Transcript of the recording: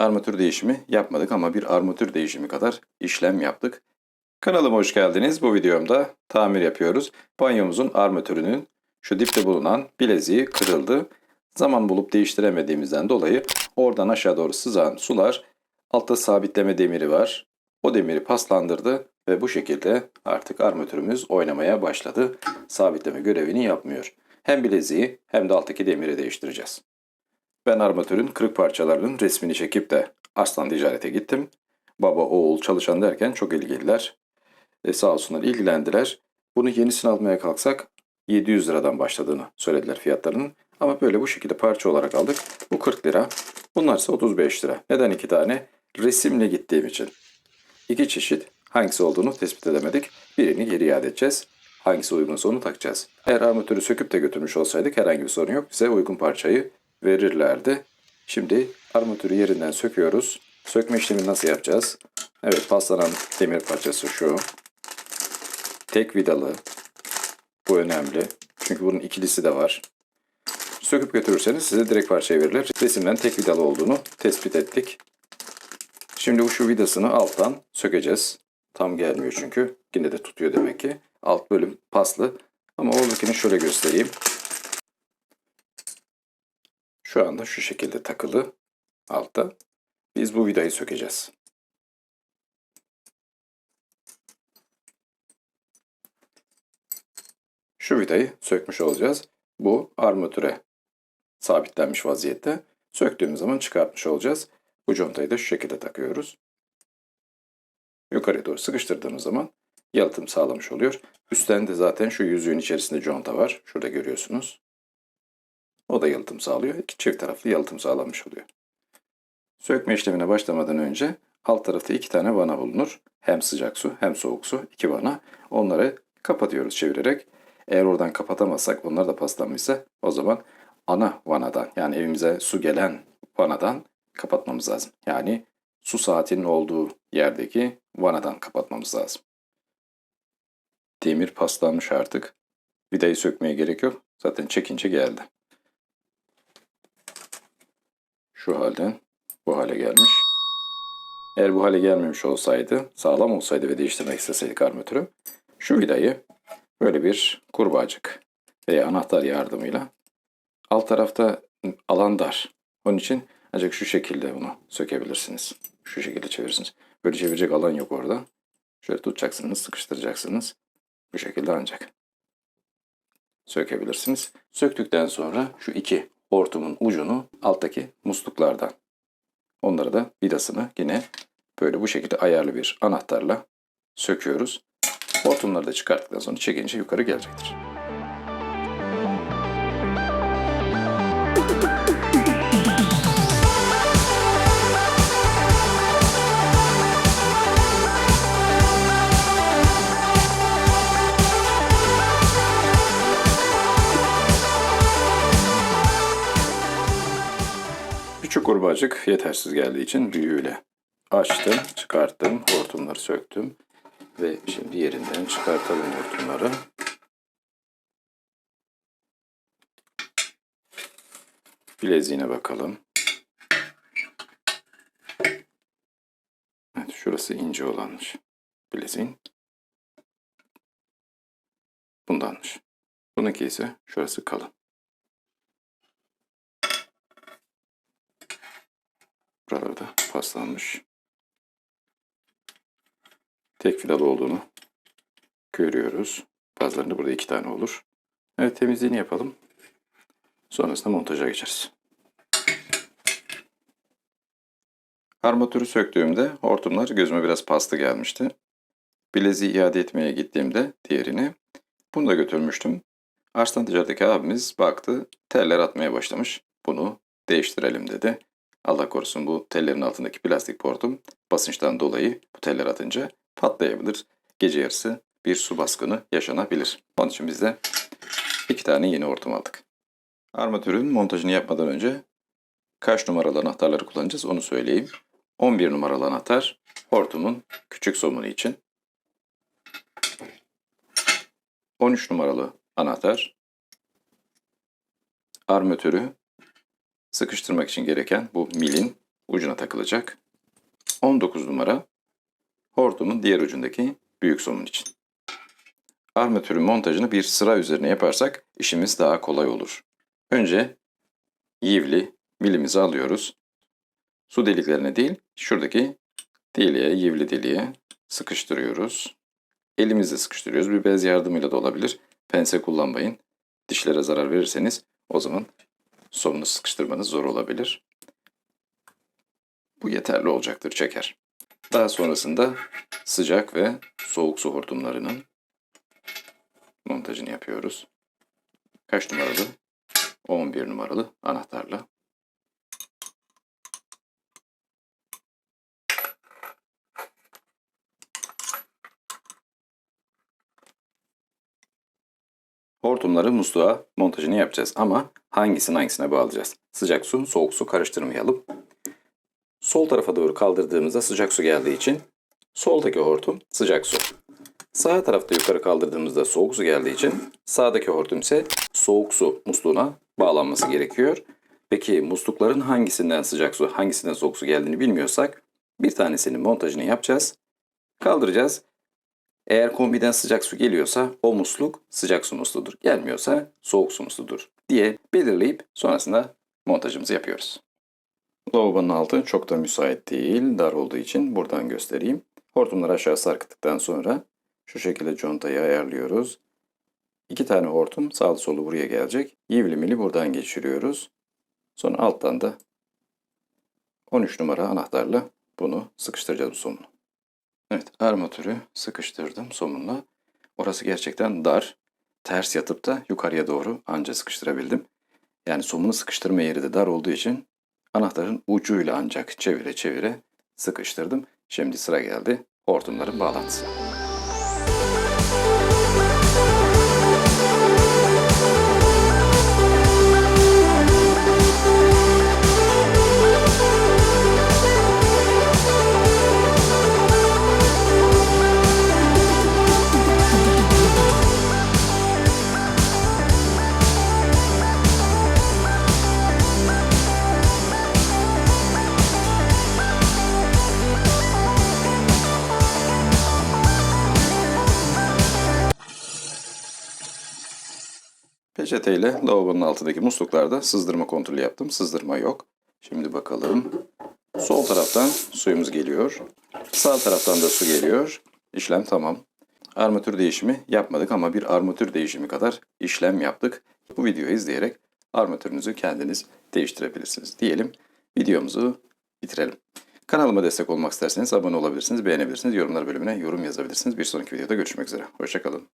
armatür değişimi yapmadık ama bir armatür değişimi kadar işlem yaptık. Kanalıma hoş geldiniz. Bu videomda tamir yapıyoruz. Banyomuzun armatürünün şu dipte bulunan bileziği kırıldı. Zaman bulup değiştiremediğimizden dolayı oradan aşağı doğru sızan sular altta sabitleme demiri var. O demiri paslandırdı ve bu şekilde artık armatürümüz oynamaya başladı. Sabitleme görevini yapmıyor. Hem bileziği hem de alttaki demiri değiştireceğiz. Ben armatürün kırık parçalarının resmini çekip de Arslan Ticaret'e gittim. Baba, oğul, çalışan derken çok ilgililer. E, sağ olsunlar ilgilendiler. Bunu yenisini almaya kalksak 700 liradan başladığını söylediler fiyatlarının. Ama böyle bu şekilde parça olarak aldık. Bu 40 lira. Bunlar ise 35 lira. Neden iki tane? Resimle gittiğim için. İki çeşit. Hangisi olduğunu tespit edemedik. Birini geri iade edeceğiz. Hangisi uygunsa onu takacağız. Eğer armatürü söküp de götürmüş olsaydık herhangi bir sorun yok. Bize uygun parçayı verirlerdi. Şimdi armatürü yerinden söküyoruz. Sökme işlemini nasıl yapacağız? Evet paslanan demir parçası şu. Tek vidalı. Bu önemli. Çünkü bunun ikilisi de var. Söküp götürürseniz size direkt parçayı verirler. Resimden tek vidalı olduğunu tespit ettik. Şimdi bu şu vidasını alttan sökeceğiz. Tam gelmiyor çünkü. Yine de tutuyor demek ki. Alt bölüm paslı. Ama oradakini şöyle göstereyim. Şu anda şu şekilde takılı altta. Biz bu vidayı sökeceğiz. Şu vidayı sökmüş olacağız. Bu armatüre sabitlenmiş vaziyette. Söktüğümüz zaman çıkartmış olacağız. Bu contayı da şu şekilde takıyoruz. Yukarıya doğru sıkıştırdığımız zaman yalıtım sağlamış oluyor. Üstten de zaten şu yüzüğün içerisinde conta var. Şurada görüyorsunuz. O da yalıtım sağlıyor. İki çift taraflı yalıtım sağlanmış oluyor. Sökme işlemine başlamadan önce alt tarafta iki tane vana bulunur. Hem sıcak su hem soğuk su. iki vana. Onları kapatıyoruz çevirerek. Eğer oradan kapatamazsak onlar da paslanmışsa o zaman ana vanadan yani evimize su gelen vanadan kapatmamız lazım. Yani su saatinin olduğu yerdeki vanadan kapatmamız lazım. Demir paslanmış artık. Vidayı sökmeye gerek yok. Zaten çekince geldi. Şu halden bu hale gelmiş. Eğer bu hale gelmemiş olsaydı, sağlam olsaydı ve değiştirmek isteseydik armatürü, şu vidayı böyle bir kurbağacık veya anahtar yardımıyla alt tarafta alan dar. Onun için ancak şu şekilde bunu sökebilirsiniz. Şu şekilde çevirirsiniz. Böyle çevirecek alan yok orada. Şöyle tutacaksınız, sıkıştıracaksınız. Bu şekilde ancak sökebilirsiniz. Söktükten sonra şu iki hortumun ucunu alttaki musluklardan. Onları da vidasını yine böyle bu şekilde ayarlı bir anahtarla söküyoruz. Hortumları da çıkarttıktan sonra çekince yukarı gelecektir. Küçük kurbağacık yetersiz geldiği için büyüğüyle açtım, çıkarttım, hortumları söktüm ve şimdi yerinden çıkartalım hortumları. Bileziğine bakalım. Evet, şurası ince olanmış. Bileziğin. Bundanmış. Bununki ise şurası kalın. Buralarda paslanmış. Tek fidalı olduğunu görüyoruz. Bazılarında burada iki tane olur. Evet temizliğini yapalım. Sonrasında montaja geçeriz. Armatürü söktüğümde hortumlar gözüme biraz paslı gelmişti. Bileziği iade etmeye gittiğimde diğerini bunu da götürmüştüm. Arslan Ticaret'teki abimiz baktı teller atmaya başlamış. Bunu değiştirelim dedi. Allah korusun bu tellerin altındaki plastik portum basınçtan dolayı bu teller atınca patlayabilir. Gece yarısı bir su baskını yaşanabilir. Onun için biz de iki tane yeni hortum aldık. Armatürün montajını yapmadan önce kaç numaralı anahtarları kullanacağız onu söyleyeyim. 11 numaralı anahtar hortumun küçük somunu için. 13 numaralı anahtar armatürü sıkıştırmak için gereken bu milin ucuna takılacak. 19 numara hortumun diğer ucundaki büyük somun için. Armatürün montajını bir sıra üzerine yaparsak işimiz daha kolay olur. Önce yivli milimizi alıyoruz. Su deliklerine değil, şuradaki deliğe, yivli deliğe sıkıştırıyoruz. Elimizle sıkıştırıyoruz. Bir bez yardımıyla da olabilir. Pense kullanmayın. Dişlere zarar verirseniz o zaman somunu sıkıştırmanız zor olabilir. Bu yeterli olacaktır çeker. Daha sonrasında sıcak ve soğuk su hortumlarının montajını yapıyoruz. Kaç numaralı? 11 numaralı anahtarla. Hortumları musluğa montajını yapacağız ama hangisini hangisine bağlayacağız? Sıcak su, soğuk su karıştırmayalım. Sol tarafa doğru kaldırdığımızda sıcak su geldiği için soldaki hortum sıcak su. Sağ tarafta yukarı kaldırdığımızda soğuk su geldiği için sağdaki hortum ise soğuk su musluğuna bağlanması gerekiyor. Peki muslukların hangisinden sıcak su, hangisinden soğuk su geldiğini bilmiyorsak bir tanesinin montajını yapacağız. Kaldıracağız. Eğer kombiden sıcak su geliyorsa o musluk sıcak su musluğudur. Gelmiyorsa soğuk su musluğudur diye belirleyip sonrasında montajımızı yapıyoruz. Lavabonun altı çok da müsait değil, dar olduğu için buradan göstereyim. Hortumları aşağı sarkıttıktan sonra şu şekilde contayı ayarlıyoruz. İki tane hortum sağlı solu buraya gelecek. Yivlimili buradan geçiriyoruz. Sonra alttan da 13 numara anahtarla bunu sıkıştıracağız bu somunu. Evet armatürü sıkıştırdım somunla. Orası gerçekten dar. Ters yatıp da yukarıya doğru anca sıkıştırabildim. Yani somunu sıkıştırma yeri de dar olduğu için anahtarın ucuyla ancak çevire çevire sıkıştırdım. Şimdi sıra geldi hortumların bağlantısı. Peçeteyle lavabonun altındaki musluklarda sızdırma kontrolü yaptım. Sızdırma yok. Şimdi bakalım. Sol taraftan suyumuz geliyor. Sağ taraftan da su geliyor. İşlem tamam. Armatür değişimi yapmadık ama bir armatür değişimi kadar işlem yaptık. Bu videoyu izleyerek armatürünüzü kendiniz değiştirebilirsiniz. Diyelim videomuzu bitirelim. Kanalıma destek olmak isterseniz abone olabilirsiniz, beğenebilirsiniz. Yorumlar bölümüne yorum yazabilirsiniz. Bir sonraki videoda görüşmek üzere. Hoşçakalın.